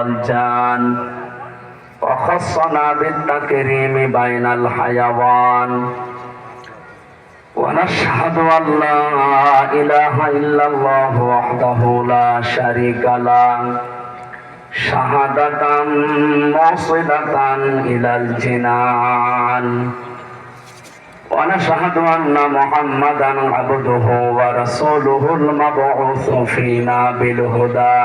والجان وخصنا بالتكريم بين الحيوان ونشهد أن لا إله إلا الله وحده لا شريك له شهادة موصلة إلى الجنان ونشهد أن محمدا عبده ورسوله المبعوث فينا بالهدى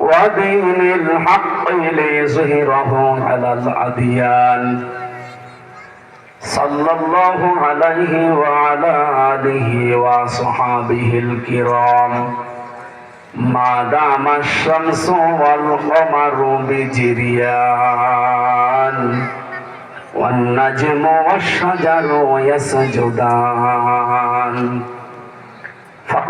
ودين الحق ليظهره على الأديان صلى الله عليه وعلى آله وصحابه الكرام ما دام الشمس والقمر بجريان والنجم والشجر يسجدان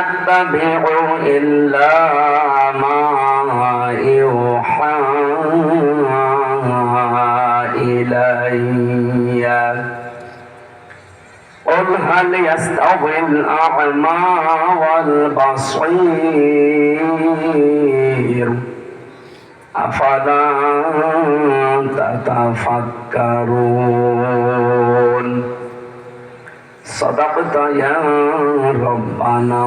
أتبع إلا ما يوحى إلي. قل هل يستوي الأعمى والبصير؟ أفلا تتفكرون؟ صدقت يا ربنا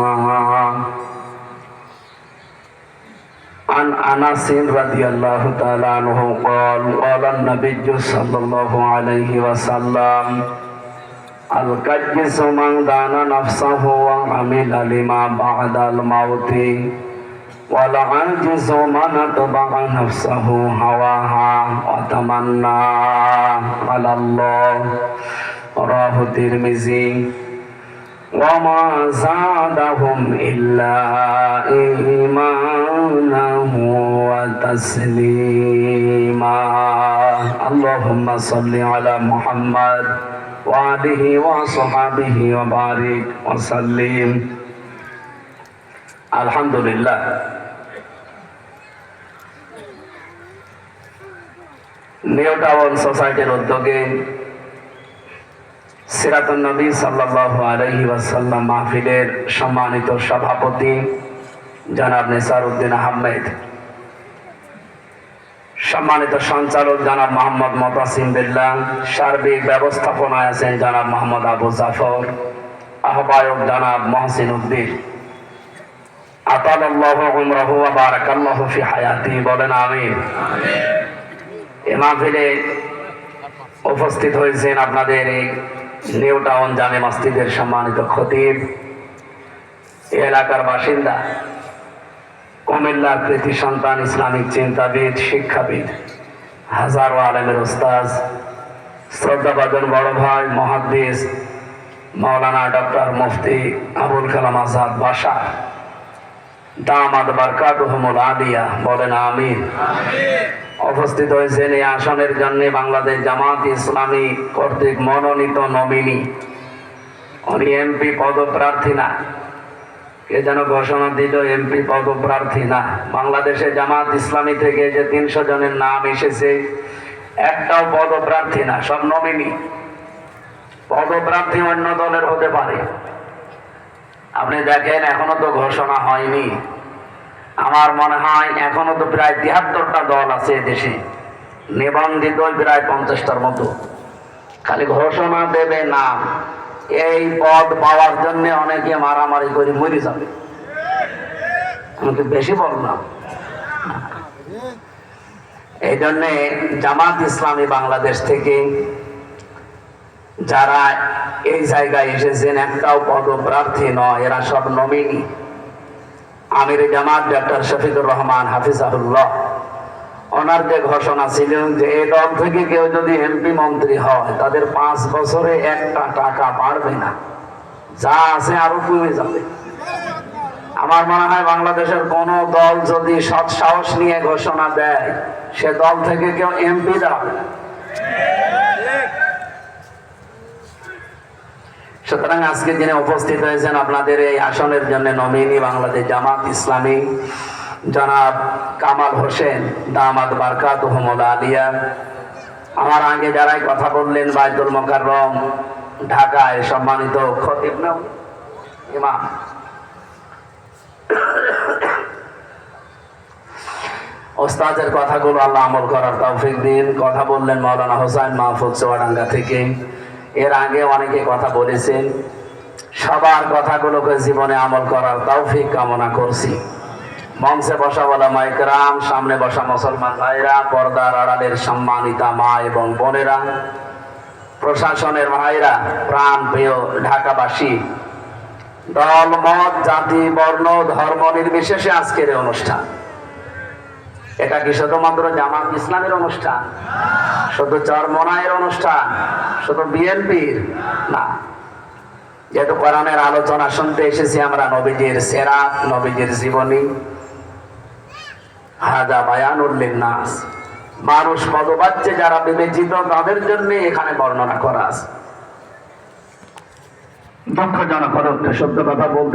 عن انس رضي الله تعالى عنه قال قال النبي صلى الله عليه وسلم الكجس من دان نفسه وعمل لما بعد الموت والعاجز من اتبع نفسه هواها وتمنى على الله رواه الترمذي وما زادهم إلا إيمانا وتسليما اللهم صل على محمد وآله وصحبه وبارك وسلم الحمد لله new town সোসাইটির উদ্যোগে সিরাতুল নবী সাল্লাল্লাহু আলাইহি ওয়াসাল্লাম মাহফিলের সম্মানিত সভাপতি জনাব নেসার উদ্দিন আহমেদ সম্মানিত সঞ্চালক জনাব মোহাম্মদ মতাসিম বিল্লাহ সার্বিক ব্যবস্থাপনায় আছেন জনাব মোহাম্মদ আবু জাফর আহ্বায়ক জনাব মহসিন উদ্দিন। আতালাল্লাহু উমরাহু ওয়া বারাকাল্লাহু ফি হায়াতি বলেন আমিন। এ মাহফিলে উপস্থিত হয়েছেন আপনাদের এই নিউ টাউন জামে মসজিদের সম্মানিত খতিব এলাকার বাসিন্দা, কুমিল্লার কৃতি সন্তান, ইসলামিক চিন্তাবিদ, শিক্ষাবিদ, হাজারো আলমের ওস্তাজ শ্রদ্ধাবাদন বড় ভাই, মহাদ্দিস মৌলানা ডক্টর মুফতি আবুল কালাম আজাদ বাসা। দামাদ বারকাতুহমুল আলিয়া, বলেন আমিন। উপস্থিত হয়েছেন এই আসনের জন্য বাংলাদেশ জামাত ইসলামী কর্তৃক মনোনীত নমিনি। উনি এমপি পদপ্রার্থী না। কে যেন ঘোষণা দিল এমপি পদপ্রার্থী না। বাংলাদেশে জামাত ইসলামী থেকে যে তিনশো জনের নাম এসেছে, একটাও পদপ্রার্থী না, সব নমিনি। পদপ্রার্থী অন্য দলের হতে পারে। আপনি দেখেন, এখনও তো ঘোষণা হয়নি। আমার মনে হয় এখনও তো প্রায় তিয়াত্তরটা দল আছে দেশে। নিবন্ধিত প্রায় পঞ্চাশটার মতো। খালি ঘোষণা দেবে না। এই পদ পাওয়ার জন্য অনেকে মারামারি করে মরে যাবে। আমাকে বেশি বললাম। এই জন্যে জামাত ইসলামী বাংলাদেশ থেকে যারা এই জায়গায় এসেছেন, একটাও পদপ্রার্থী নয়, এরা সব নমিনি। আমির জামাত ডাক্তার শফিকুর রহমান হাফিজাহুল্লাহ। ওনার যে ঘোষণা ছিল যে এই দল থেকে কেউ যদি এমপি মন্ত্রী হয়, তাদের পাঁচ বছরে একটা টাকা বাড়বে না। যা আছে আরও কমে যাবে। আমার মনে হয় বাংলাদেশের কোন দল যদি সৎ সাহস নিয়ে ঘোষণা দেয়, সে দল থেকে কেউ এমপি দাঁড়াবে না। সুতরাং আজকে যিনি উপস্থিত হয়েছেন আপনাদের এই আসনের জন্য নমিনি বাংলাদেশ জামাত ইসলামী জনাব কামাল হোসেন দামাদ বারকাত মোহাম্মদ আলিয়া। আমার আগে যারাই কথা বললেন, বাইতুল মোকাররম ঢাকায় সম্মানিত খতিব ইমাম। ওস্তাদের কথাগুলো আল্লাহ আমল করার তৌফিক দিন। কথা বললেন মৌলানা হোসাইন মাহফুজ চুয়াডাঙ্গা থেকে। এর আগে অনেকে কথা বলেছেন, সবার কথাগুলোকে জীবনে আমল করার তৌফিক কামনা করছি। মঞ্চে বসা বলা মাইকরাম সামনে বসা মুসলমান ভাইরা, পর্দার আড়ালের সম্মানিতা মা এবং বোনেরা, প্রশাসনের ভাইরা প্রাণ প্রিয় ঢাকাবাসী দল মত জাতি, বর্ণ, ধর্ম নির্বিশেষে আজকের অনুষ্ঠান। এটা কি শুধুমাত্র জামাত ইসলামের অনুষ্ঠান? শুধু চরমনায়ের অনুষ্ঠান? শুধু বিএনপির? না। যেহেতু কোরআনের আলোচনা শুনতে এসেছি আমরা নবীজির সেরাত নবীজির জীবনী। হাজা বায়ানুল্লিন নাস মানুষ পদবাচ্যে যারা বিবেচিত, তাদের জন্য এখানে বর্ণনা করা আছে। দুঃখজনক সত্য কথা বলতে